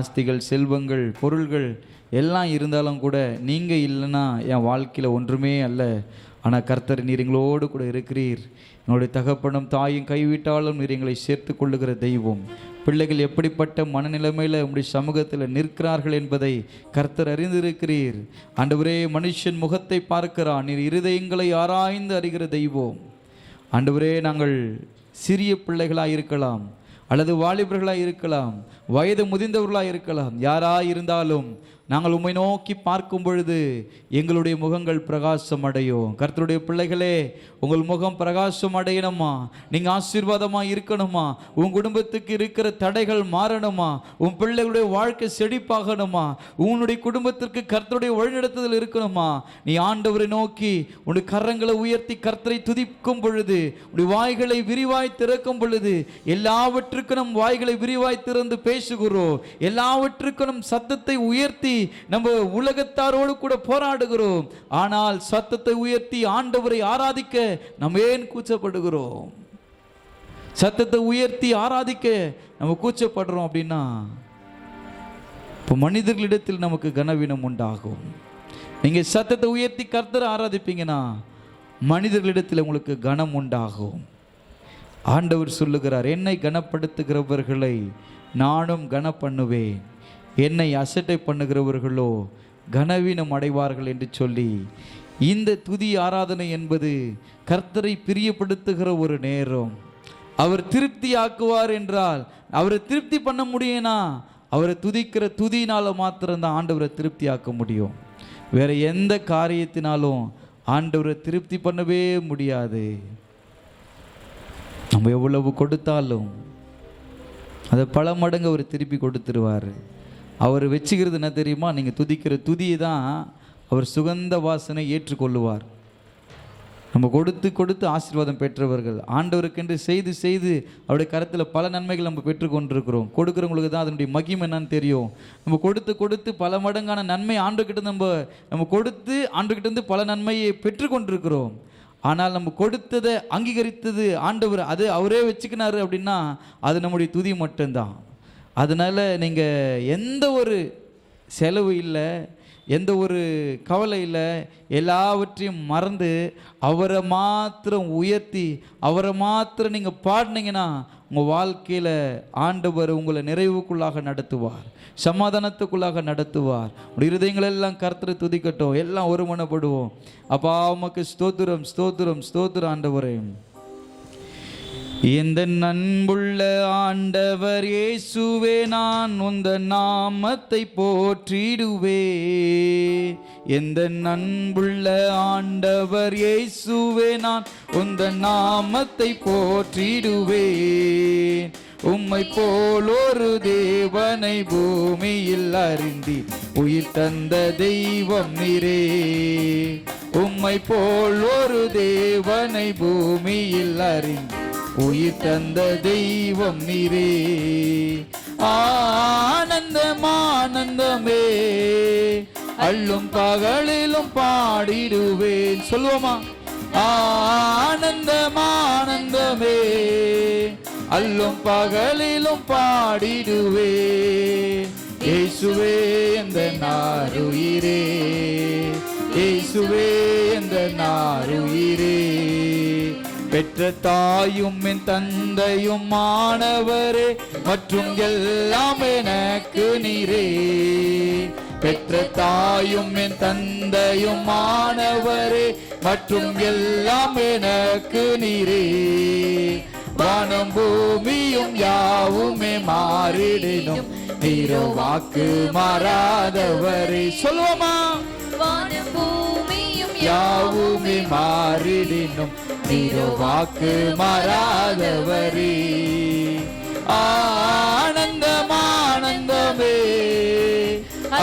ஆஸ்திகள் செல்வங்கள் பொருள்கள் எல்லாம் இருந்தாலும் கூட நீங்கள் இல்லைன்னா என் வாழ்க்கையில் ஒன்றுமே அல்ல. ஆனால் கர்த்தர் நீர் எங்களோடு கூட இருக்கிறீர். என்னுடைய தகப்பனும் தாயும் கைவிட்டாலும் நீர் எங்களை சேர்த்து கொள்ளுகிற தெய்வம். பிள்ளைகள் எப்படிப்பட்ட மனநிலைமையில் உம்முடைய சமூகத்தில் நிற்கிறார்கள் என்பதை கர்த்தர் அறிந்திருக்கிறீர். ஆண்டவரே மனுஷன் முகத்தை பார்க்கிறான். நீர் இருதயங்களை ஆராய்ந்து அறிகிற தெய்வம். ஆண்டவரே நாங்கள் சிறிய பிள்ளைகளாக இருக்கலாம் அல்லது வாலிபர்களாக இருக்கலாம் வயது முதிர்ந்தவர்களாக இருக்கலாம். யாராக இருந்தாலும் நாங்கள் உம்மை நோக்கி பார்க்கும் பொழுது எங்களுடைய முகங்கள் பிரகாசம் அடையும் கர்த்தருடைய பிள்ளைகளே உங்கள் முகம் பிரகாசம் அடையணுமா நீங்கள் ஆசீர்வாதமாக இருக்கணுமா? உன் குடும்பத்துக்கு இருக்கிற தடைகள் மாறணுமா? உன் பிள்ளைகளுடைய வாழ்க்கை செழிப்பாகணுமா? உன்னுடைய குடும்பத்திற்கு கர்த்தருடைய வழிநடத்துதல் இருக்கணுமா? நீ ஆண்டவரை நோக்கி உன் கரங்களை உயர்த்தி கர்த்தரை துதிக்கும் பொழுது உன் வாய்களை விரிவாய் திறக்கும் பொழுது எல்லாவற்றுக்கும் நம் வாய்களை விரிவாய் திறந்து பேசுகிறோம் எல்லாவற்றுக்கும் நம் சத்தத்தை உயர்த்தி நம்ம உலகத்தாரோடு கூட போராடுகிறோம். ஆனால் சத்தத்தை உயர்த்தி ஆண்டவரை ஆராதிக்க நம்ம ஏன் கூச்சப்படுகிறோம்? சத்தத்தை உயர்த்தி ஆராதிக்க நம்ம கூச்சப்படுறோம் அப்படின்னா இப்போ மனிதர்களிடத்தில் நமக்கு கனவீனம் உண்டாகும். நீங்கள் சத்தத்தை உயர்த்தி கர்த்தரை ஆராதிப்பீங்கன்னா மனிதர்களிடத்தில் உங்களுக்கு கனம் உண்டாகும். ஆண்டவர் சொல்லுகிறார் என்னை கனப்படுத்துகிறவர்களை நானும் கன பண்ணுவேன் என்னை அசட்டை பண்ணுகிறவர்களோ கனவீனம் அடைவார்கள் என்று சொல்லி இந்த துதி ஆராதனை என்பது கர்த்தரை பிரியப்படுத்துகிற ஒரு நேரம். அவர் திருப்தி ஆக்குவார் என்றால் அவரை திருப்தி பண்ண முடியும்னா அவரை துதிக்கிற துதியினால மாத்திரம்தான் ஆண்டவரை திருப்தி ஆக்க முடியும். வேற எந்த காரியத்தினாலும் ஆண்டவரை திருப்தி பண்ணவே முடியாது. நம்ம எவ்வளவு கொடுத்தாலும் அதை பல மடங்கு அவர் திருப்பி கொடுத்துருவார். அவர் வச்சுக்கிறது என்ன தெரியுமா? நீங்கள் துதிக்கிற துதியை தான் அவர் சுகந்த வாசனை ஏற்றுக்கொள்ளுவார். நம்ம கொடுத்து கொடுத்து ஆசீர்வாதம் பெற்றவர்கள் ஆண்டவருக்கென்று செய்து செய்து அவருடைய கரத்தில் பல நன்மைகள் நம்ம பெற்றுக்கொண்டிருக்கிறோம் கொடுக்குறவங்களுக்கு தான் அதனுடைய மகிமை என்னன்னு தெரியும். நம்ம கொடுத்து கொடுத்து பல மடங்கான நன்மை ஆண்டுகிட்ட நம்ம நம்ம கொடுத்து ஆண்டுக்கிட்டேருந்து பல நன்மையை பெற்றுக்கொண்டிருக்கிறோம் ஆனால் நம்ம கொடுத்ததை அங்கீகரித்தது ஆண்டவர் அது அவரே வச்சுக்கினாரு அப்படின்னா அது நம்முடைய துதி மட்டும்தான். அதனால் நீங்கள் எந்த ஒரு செலவு இல்லை எந்த ஒரு கவலை இல்லை எல்லாவற்றையும் மறந்து அவரை மாத்திரம் உயர்த்தி அவரை மாத்திரம் நீங்கள் பாடினீங்கன்னா உங்கள் வாழ்க்கையில் ஆண்டவர் உங்களை நிறைவுக்குள்ளாக நடத்துவார் சமாதானத்துக்குள்ளாக நடத்துவார். இருதயங்கள் எல்லாம் கர்த்தரை துதிக்கட்டும். எல்லாம் ஒருமனப்படுவோம். அப்பா உமக்கு ஸ்தோத்திரம் ஸ்தோத்திரம் ஸ்தோத்திரம் ஆண்டவரே. எந்த நண்புள்ள ஆண்டவர் இயேசுவே நான் உந்த நாமத்தை போற்றிடுவே. எந்த நண்புள்ள ஆண்டவர் இயேசுவே நான் உந்த நாமத்தை போற்றிடுவேன். உம்மை போல் ஒரு தேவனை பூமியில் அறிந்தி உயிர் தந்த தெய்வம் நிறே உம்மை போல் ஒரு தேவனை பூமியில் அறிந்தி உயிர் தந்த தெய்வம் நிறே ஆனந்தமானந்தமே ஆனந்தமே. அள்ளும் பகலிலும் பாடிடுவேன். சொல்லுவோமா? ஆனந்தம் ஆனந்தமே அல்லும் பகலிலும் பாடிடுவே இயேசுவே இந்த நாருயிரே. இயேசுவே இந்த நாருயிரே. பெற்ற தாயும் என் தந்தையும் மாணவரே. மற்றும் எல்லாம் எனக்கு நீரே. பெற்ற தாயும் என் தந்தையும் மாணவரே மற்றும் எல்லாம் எனக்கு நீரே. வானம் பூமியும் யாவுமே மாறிடினும் நீரோ வாக்கு மாறாதவரே. சொல்லுவோமா? வானம் பூமியும் யாவுமே மாறிடினும் நீரோ வாக்கு மாறாதவரே. ஆனந்தம்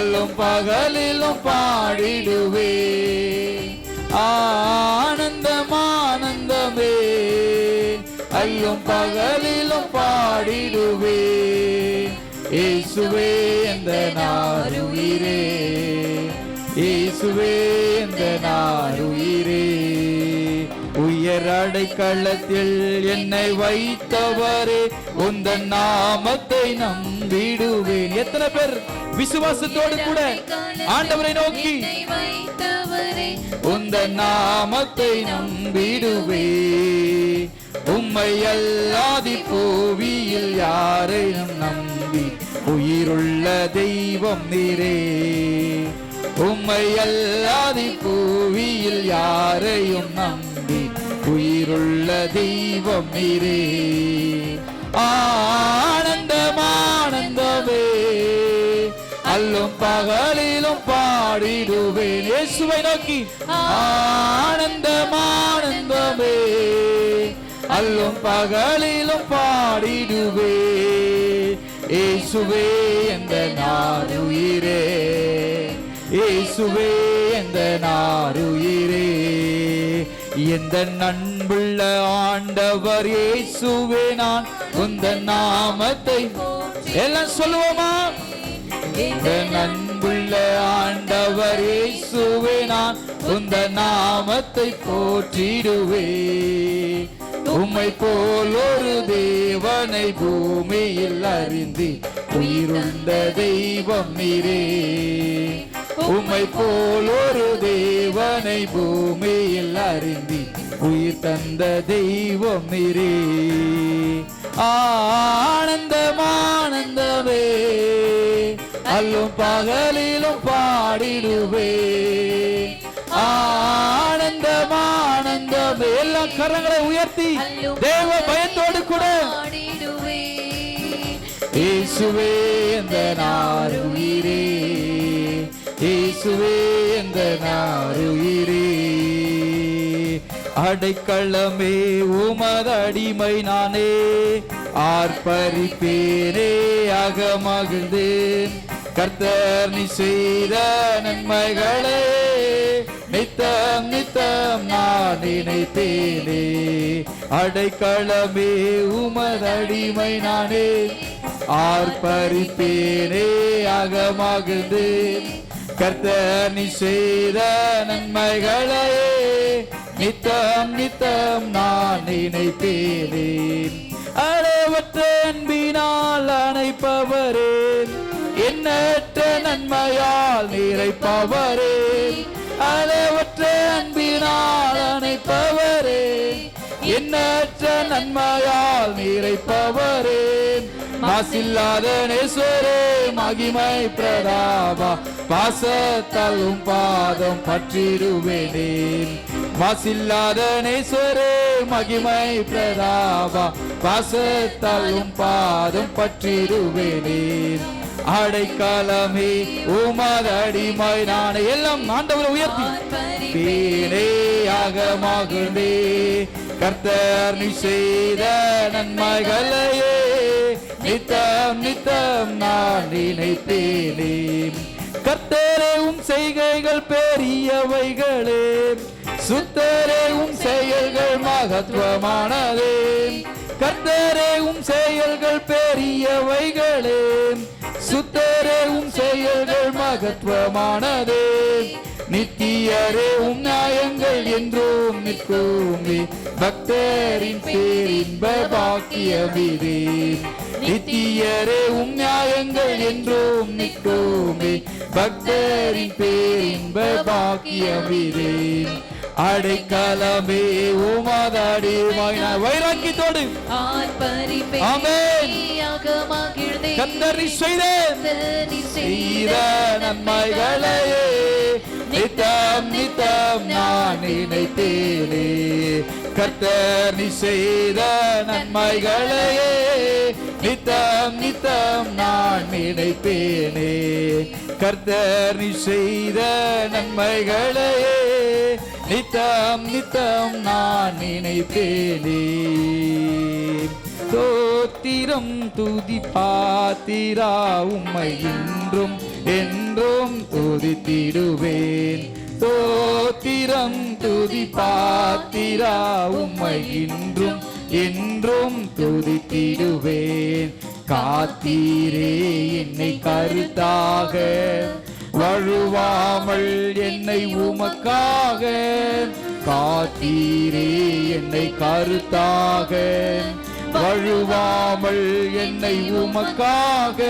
அல்லும் பகலிலும் பாடிடுவே. ஆனந்தம் ஆனந்தமே அல்லும் பகலிலும் பாடிடுவே. இயேசுவே எந்த நாருயிரே இயேசுவே இந்த நாருயிரே உயர் அடைக்களத்தில் என்னை வைத்தவரே உந்த நாமத்தை நம்பி நம்பிடுவேன். எத்தனை பேர் விசுவாசத்தோடு கூட ஆண்டவரை நோக்கி உந்த நாமத்தை நம்பிடுவே. உம்மை அல்லாதி பூவியில் யாரையும் நம்பி உயிருள்ள தெய்வம் நீரே. உம்மை அல்லாதி பூவியில் யாரையும் நம்பி உயிருள்ள தெய்வம் நீரே. ஆனந்தம் ஆனந்தமே அல்லும் பகலிலும் பாடிடுவேன். இயேசுவை நோக்கி ஆனந்தம் ஆனந்தமே அல்லும் பகலிலும் பாடிடுவே. இயேசுவே எந்த நாருயிரே இயேசுவே எந்த நாருயிரே எந்த நண்புள்ள ஆண்டவர் இயேசுவே நான் உந்த நாமத்தை. எல்லாம் சொல்லுவோமா? இந்த நண்புள்ள ஆண்டவர் இயேசுவே நான் உந்த நாமத்தை போற்றிடுவே. உம்மை போல் ஒரு தேவனை பூமியில் அறிந்து உயிருந்த தெய்வம் நீரே. உம்மை போல் ஒரு தேவனை பூமியில் அறிந்து உயிர் தந்த தெய்வம் நீரே. ஆனந்தம் ஆனந்தமே அல்லும் பகலிலும் பாடிடுவே. ஆனந்தம் ஆனந்தமே எல்லா கரங்களை உயர்த்தி தேவ பயத்தோடு கூட. இயேசுவே எந்த நாருயிரே இயேசுவே எந்த நாருயிரே அடைக்கள்ளமே உமது நானே. ஆர்ப்பரிப்பேனே அகமகிழ்ந்தேன். கர்த்தர் நீ செய்த நன்மைகளே. நித்தம் நித்தம் நான் நினைத்தேனே. அடைக்கலமே உமதடிமை நானே. ஆர்ப்பரிப்பேனே அகமகிழ்ந்தேன். கர்த்தர் நீ செய்த நன்மைகளே நித்தம் நித்தம் நான் நினைத்தேனே அளவற்ற அன்பினால் அணைப்பவரே எண்ணற்ற நன்மையால் நிறைப்பவரே அளவற்ற அன்பினால் அணைப்பவரே எண்ணற்ற நன்மையால் நிறைப்பவரே. மாசில்லாத நேஸ்வரே மகிமை பிரதாபா. பாசத்தாலும் பாதம் பற்றிடுவேனே மாசில்லாத நேஸ்வரே மகிமை பிரதாபா. பாசத்தாலும் பாதம் பற்றிடுவேனே அடைக்காலமே உமதடிமை நானே. எல்லாம் ஆண்டவரை உயர்த்தி. பேனேயாக மகிழ்ந்தே கர்த்தர் நீ செய்த நன்மைகளையே நித்தம் நித்தம் நான் நினைத்தேனே கர்த்தரே உம் செய்கைகள் பெரியவைகளே. சுத்தரே உம் செயல்கள் மகத்துவமானதே கர்த்தரே உம் செயல்கள் பெரியவைகளே சுத்தரே உம் செயல்கள் மகத்துவமானதே நித்தியரே உம் நியாயங்கள் என்றும் நிற்குமே பக்தரின் பேரின்ப பாக்கியமிதே நித்தியரே உம் நியாயங்கள் என்றும் நிற்குமே பக்தரின் பேரின்ப பாக்கியமிதே அடைக்கலமே உமாதாடி வைராக்கியத்தோடு. ஆர்ப்பரிப்பே நீ செய்த நன்மைகளையே. நித்தம் நித்தம் நான் நினைத்தேனே. கர்த்தர் நீ செய்த நன்மைகளையே. நித்தம் நித்தம் நான் நினைப்பேனே கர்த்தர் நீ செய்த நன்மைகளையே. நித்தம் நித்தம் நான் நினைப்பேனே தோத்திரம் துதி பாத்திரா உம்மை இன்றும் என்றும் துதித்திடுவேன். தோத்திரம் துதி பாத்திரா உம்மை இன்றும் என்றும் துதித்திடுவேன். காத்தீரே என்னை கருத்தாக வழுவாமல் என்னை உமக்காக. காத்தீரே என்னை கருத்தாக வழுவாமல் என்னை உமக்காக.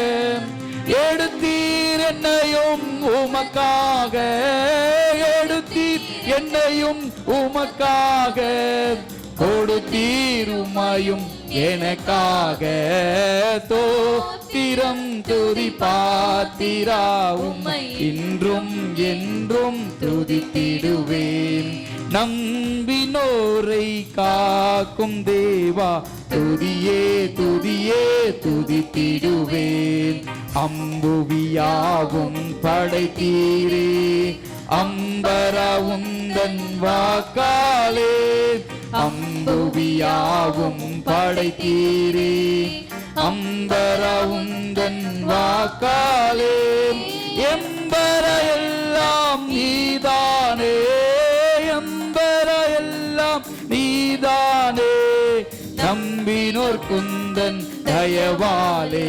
எடுத்தீர் என்னையும் உமக்காக. எடுத்தீர் என்னையும் உமக்காக. கொடுத்தீர் உமையும் எனக்காக. தோத்திரம் துதி பாத்திரா உமை இன்றும் என்றும் துதித்திடுவேன். நம்பினோரை காக்கும் தேவா. துதியே துதியே துதித்திடுவேன். அம்புவியாவும் படைத்தீரே. அம்பர உந்தன் வாக்காலே. அம்புவியாவும் படைத்தீரே. அம்பர உந்தன் வாக்காலே. எம்பர எல்லாம் நீதானே. நம்பினோர் குந்தன் தயவாலே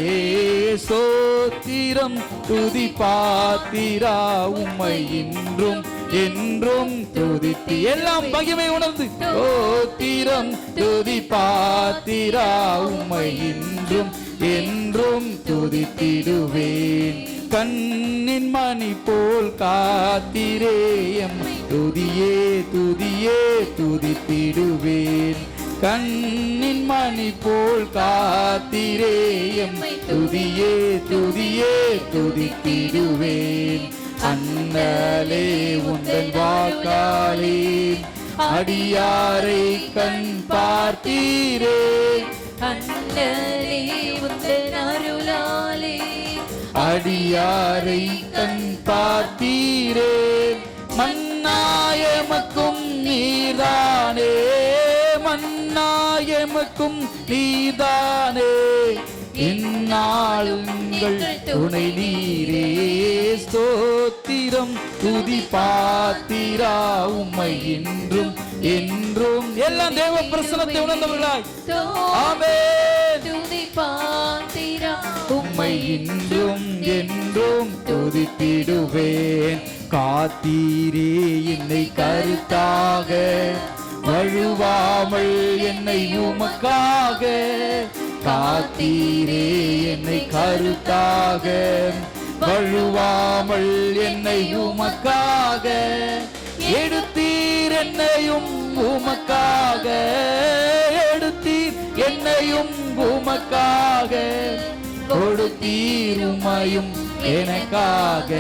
சோத்திரம் துதி பாத்திரா உம்மை இன்றும் என்றும் துதித்து எல்லாம் பகிமை உணர்ந்து. சோத்திரம் துதி பாத்திரா உம்மை இன்றும் என்றும் துதித்திடுவேன். கண்ணின் மணி போல் காத்திரேயம் துதியே துதியே துதித்திடுவேன். கண்ணின் மணி போல் காத்திரே எம்மை துதியே துதியே துதித்திடுவேன். அண்ணலே உந்தன் வாக்காலே. அடியாரை கண் பார்த்தீரே. அண்ணலே உந்தன் அருளாலே. அடியாரை கண் பார்த்தீரே. மன்னாயமக்கும் நீதானே மன்னாயமக்கும் நீதானே. இந்நாளுங்கள் துணை நீரே ஸ்தோத்திரம். துதி பாத்திரா உம்மை இன்றும் என்றும். எல்லாம் தேவ பிரசனத்தை உணர்ந்தவர்களாய். ஆமென். துதி பாத்திரா உம்மை இன்றும் என்றும் துதித்திடுவேன். காத்தீரே என்னை கருத்தாக. வழுவாமல் என்னை உமக்காக. காத்தீரே என்னை கருத்தாக. வழுவாமல் என்னை உமக்காக. எடுத்தீர் என்னையும் உமக்காக. எடுத்தீர் என்னையும் உமக்காக. கொடுத்தீருமையும் எனக்காக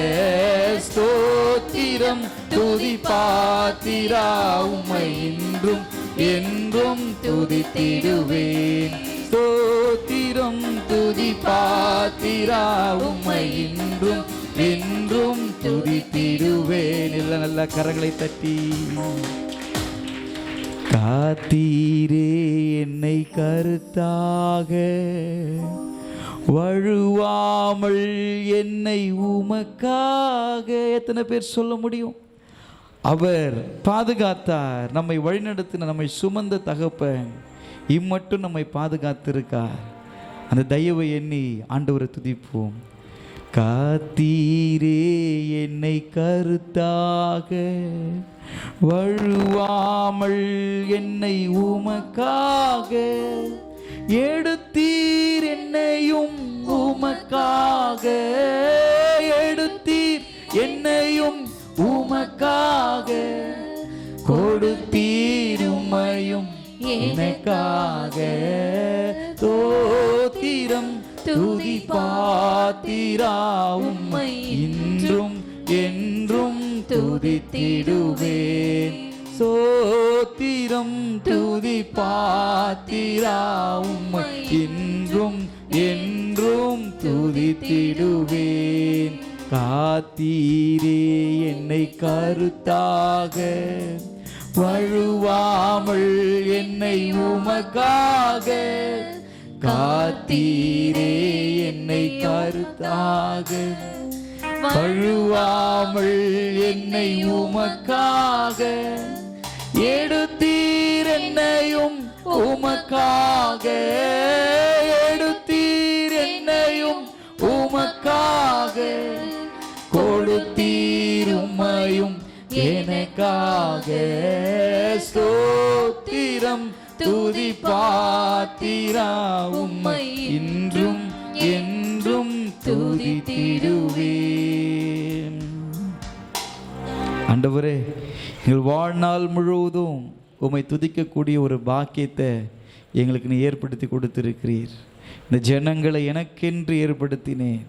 ஸ்தோத்திரம். துதி பாத்திரா உம்மை இன்றும் என்றும் துதித்திடுவேன். ஸ்தோத்திரம் துதி பாத்திரா உம்மை இன்றும் என்றும் துதித்திடுவேன். நல்ல நல்ல கரங்களை தட்டி. காத்தீரே என்னை கருத்தாக. வழுவாமல் என்னை உமக்காக. எத்தனை பேர் சொல்ல முடியும்? அவர் பாதுகாத்தார். நம்மை வழிநடத்தின நம்மை சுமந்த தகப்பன் இம்மட்டும் நம்மை பாதுகாத்திருக்கார். அந்த தயவை எண்ணி ஆண்டவரை துதிப்போம். காத்தீரே என்னை கருத்தாக. வழுவாமல் என்னை உமக்காக. எடுத்தீர் என்னையும் உமக்காக. எடுத்தீர் என்னையும் உமக்காக. கொடுத்தீர் உமையும் எனக்காக. தோத்திரம் துதி பாத்திரா உம்மை இன்றும் என்றும் துதித்திடுவேன். சோ சோத்திரம் துதி பாத்திரா உம்மை இன்றும் என்றும் துதித்திடுவேன். காத்தீரே என்னை கருத்தாக. வழுவாமல் என்னை உமக்காக. காத்தீரே என்னை கருத்தாக. வழுவாமல் என்னை உமக்காக. உமக்காக எடுத்தீர் என்னையும் உமக்காக கொடுத்தீர் உம்மையும் எனக்காக ஸ்தோத்திரம். துதி பாத்திரா உம்மை இன்றும் என்றும் துதித்திடுவேன். ஆண்டவரே எங்கள் வாழ்நாள் முழுவதும் உம்மை துதிக்கக்கூடிய ஒரு பாக்கியத்தை எங்களுக்கு நீ ஏற்படுத்தி கொடுத்திருக்கிறீர். இந்த ஜனங்களை எனக்கென்று ஏற்படுத்தினேன்.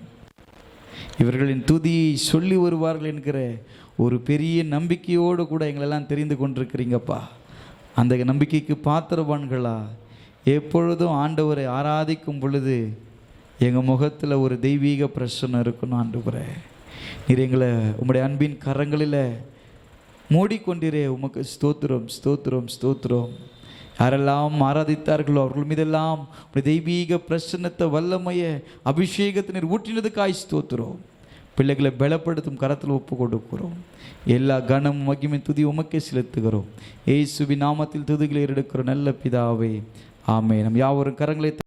இவர்களின் துதியை சொல்லி வருவார்கள் என்கிற ஒரு பெரிய நம்பிக்கையோடு கூட எங்களெல்லாம் தெரிந்து கொண்டிருக்கிறீங்கப்பா. அந்த நம்பிக்கைக்கு பாத்திரவான்களா எப்பொழுதும் ஆண்டவரை ஆராதிக்கும் பொழுது எங்கள் முகத்தில் ஒரு தெய்வீக பிரச்சனை இருக்கணும் ஆண்டவரே. நீர் எங்களை உம்முடைய அன்பின் கரங்களில் மூடிக்கொண்டிரே. உமக்கு ஸ்தோத்திரம் ஸ்தோத்திரம் ஸ்தோத்திரம். யாரெல்லாம் ஆராதித்தார்களோ அவர்கள் மீதெல்லாம் உடைய தெய்வீக பிரசன்னத்தை வல்லமைய அபிஷேகத்தினர் ஊற்றினதுக்காய் ஸ்தோத்துறோம் பிள்ளைகளை பலப்படுத்தும் கரத்தில் ஒப்பு கொடுக்கிறோம். எல்லா கனம் மகிமை துதி உமக்கே செலுத்துகிறோம். ஏசுவி நாமத்தில் துதிகளை எடுக்கிற நல்ல பிதாவே. ஆமே நம் யாவரும் கரங்களை